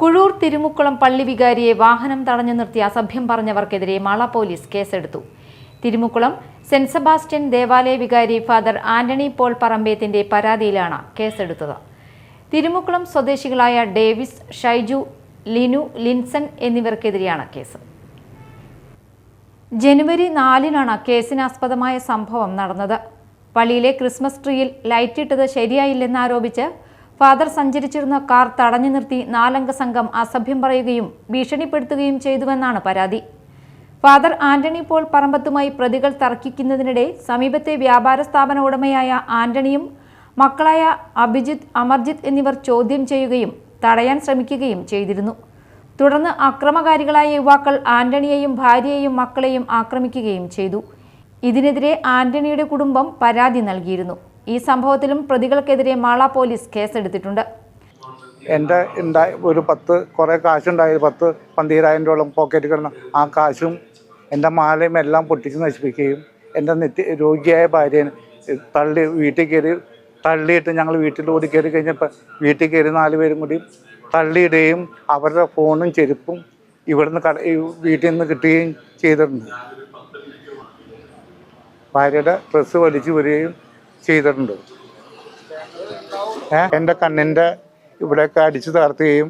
കുഴൂർ തിരുമുക്കുളം പള്ളി വികാരിയെ വാഹനം തടഞ്ഞു നിർത്തി അസഭ്യം പറഞ്ഞവർക്കെതിരെ മാള പോലീസ് കേസെടുത്തു. തിരുമുക്കുളം സെന്റ് സെബാസ്റ്റ്യൻ ദേവാലയ വികാരി ഫാദർ ആന്റണി പോൾ പറമ്പേത്തിന്റെ പരാതിയിലാണ് കേസെടുത്തത്. തിരുമുക്കുളം സ്വദേശികളായ ഡേവിസ് ഷൈജു ലിനു ലിൻസൺ എന്നിവർക്കെതിരെയാണ് കേസ്. ജനുവരി നാലിനാണ് കേസിനാസ്പദമായ സംഭവം നടന്നത്. പള്ളിയിലെ ക്രിസ്മസ് ട്രീയിൽ ലൈറ്റിട്ടത് ശരിയായില്ലെന്നാരോപിച്ച് ഫാദർ സഞ്ചരിച്ചിരുന്ന കാർ തടഞ്ഞു നിർത്തി നാലംഗ സംഘം അസഭ്യം പറയുകയും ഭീഷണിപ്പെടുത്തുകയും ചെയ്തുവെന്നാണ് പരാതി. ഫാദർ ആന്റണി പോൾ പറമ്പത്തുമായി പ്രതികൾ തർക്കിക്കുന്നതിനിടെ സമീപത്തെ വ്യാപാര സ്ഥാപന ഉടമയായ ആന്റണിയും മക്കളായ അഭിജിത്ത് അമർജിത്ത് എന്നിവർ ചോദ്യം ചെയ്യുകയും തടയാൻ ശ്രമിക്കുകയും ചെയ്തിരുന്നു. തുടർന്ന് അക്രമകാരികളായ യുവാക്കൾ ആന്റണിയെയും ഭാര്യയെയും മക്കളെയും ആക്രമിക്കുകയും ചെയ്തു. ഇതിനെതിരെ ആന്റണിയുടെ കുടുംബം പരാതി നൽകിയിരുന്നു. ഈ സംഭവത്തിലും പ്രതികൾക്കെതിരെ മാള പോലീസ് കേസെടുത്തിട്ടുണ്ട്. എന്റെ ഉണ്ടായ ഒരു പത്ത് കുറേ കാശുണ്ടായി പത്ത് പന്തിരായിരം രൂപയോളം പോക്കറ്റ് കിടന്ന ആ കാശും എന്റെ മാലയും എല്ലാം പൊട്ടിച്ച് നശിപ്പിക്കുകയും എന്റെ നിത്യ രോഗിയായ ഭാര്യനെ തള്ളി വീട്ടിൽ കയറി തള്ളിയിട്ട് ഞങ്ങൾ വീട്ടിൽ ഓടി കയറി കഴിഞ്ഞപ്പോൾ വീട്ടിൽ കയറി നാല് പേരും കൂടി തള്ളിയിടുകയും അവരുടെ ഫോണും ചെരുപ്പും ഇവിടുന്ന് കട വീട്ടിൽ നിന്ന് കിട്ടുകയും ചെയ്തിട്ടുണ്ട്. ഭാര്യയുടെ ഡ്രസ്സ് വലിച്ചു വരികയും ചെയ്തിട്ടുണ്ട്. എന്റെ കണ്ണിന്റെ ഇവിടെയൊക്കെ അടിച്ചു തകർത്തുകയും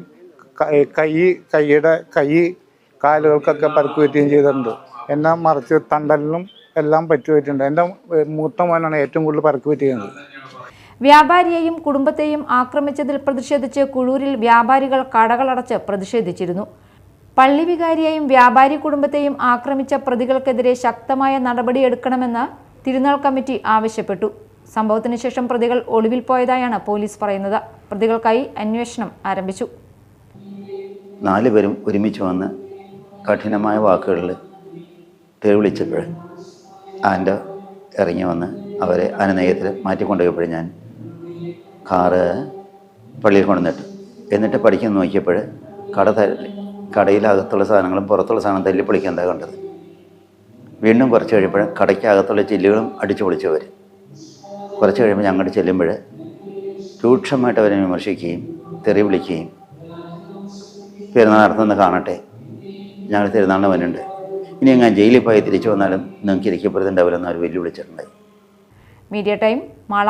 കൈ കൈയുടെ കൈ കാലുകൾക്കൊക്കെ പരുക്ക് പറ്റുകയും ചെയ്തിട്ടുണ്ട്. എന്നെ മറിച്ച് തണ്ടലിനും എല്ലാം പറ്റുപറ്റിയിട്ടുണ്ട്. എന്റെ മൂത്ത മോനാണ് ഏറ്റവും കൂടുതൽ പരുക്ക് പറ്റിയത് വ്യാപാരിയെയും കുടുംബത്തെയും ആക്രമിച്ചതിൽ പ്രതിഷേധിച്ച് കുഴൂരിൽ വ്യാപാരികൾ കടകളടച്ച് പ്രതിഷേധിച്ചിരുന്നു. പള്ളി വികാരിയെയും വ്യാപാരി കുടുംബത്തെയും ആക്രമിച്ച പ്രതികൾക്കെതിരെ ശക്തമായ നടപടിയെടുക്കണമെന്ന് തിരുനാൾ കമ്മിറ്റി ആവശ്യപ്പെട്ടു. സംഭവത്തിന് ശേഷം പ്രതികൾ ഒളിവിൽ പോയതായാണ് പോലീസ് പറയുന്നത്. പ്രതികൾക്കായി അന്വേഷണം ആരംഭിച്ചു. നാല് പേരും ഒരുമിച്ച് വന്ന് കഠിനമായ വാക്കുകളിൽ തെളിവിളിച്ചപ്പോൾ ആന്റെ ഇറങ്ങി വന്ന് അവരെ അനുനയത്തിൽ മാറ്റിക്കൊണ്ടുപോയപ്പോൾ ഞാൻ കാറ് പള്ളിയിൽ കൊണ്ടുവന്നിട്ട്. എന്നിട്ട് പഠിക്കാൻ നോക്കിയപ്പോൾ കട തല്ലി കടയിലകത്തുള്ള സാധനങ്ങളും പുറത്തുള്ള സാധനം തല്ലിപ്പൊളിക്കാൻ കണ്ടത്. വീണ്ടും കുറച്ച് കഴിയുമ്പോൾ കടയ്ക്കകത്തുള്ള ചില്ലുകളും അടിച്ചു പൊളിച്ചവർ കുറച്ച് കഴിയുമ്പോൾ ഞങ്ങളുടെ ചെല്ലുമ്പോൾ രൂക്ഷമായിട്ട് അവരെ വിമർശിക്കുകയും തെറി വിളിക്കുകയും പെരുന്നാൾ നടത്തുന്ന കാണട്ടെ. ഞങ്ങൾ തിരുനാളിന് വരുന്നുണ്ട് ഇനി ഞാൻ ജയിലിൽ പോയി തിരിച്ചു വന്നാലും നിങ്ങൾക്ക് ഇരിക്കപ്പെടുത്തുണ്ടാവില്ലെന്ന് അവർ വെല്ലുവിളിച്ചിട്ടുണ്ടായി. Media time Mala.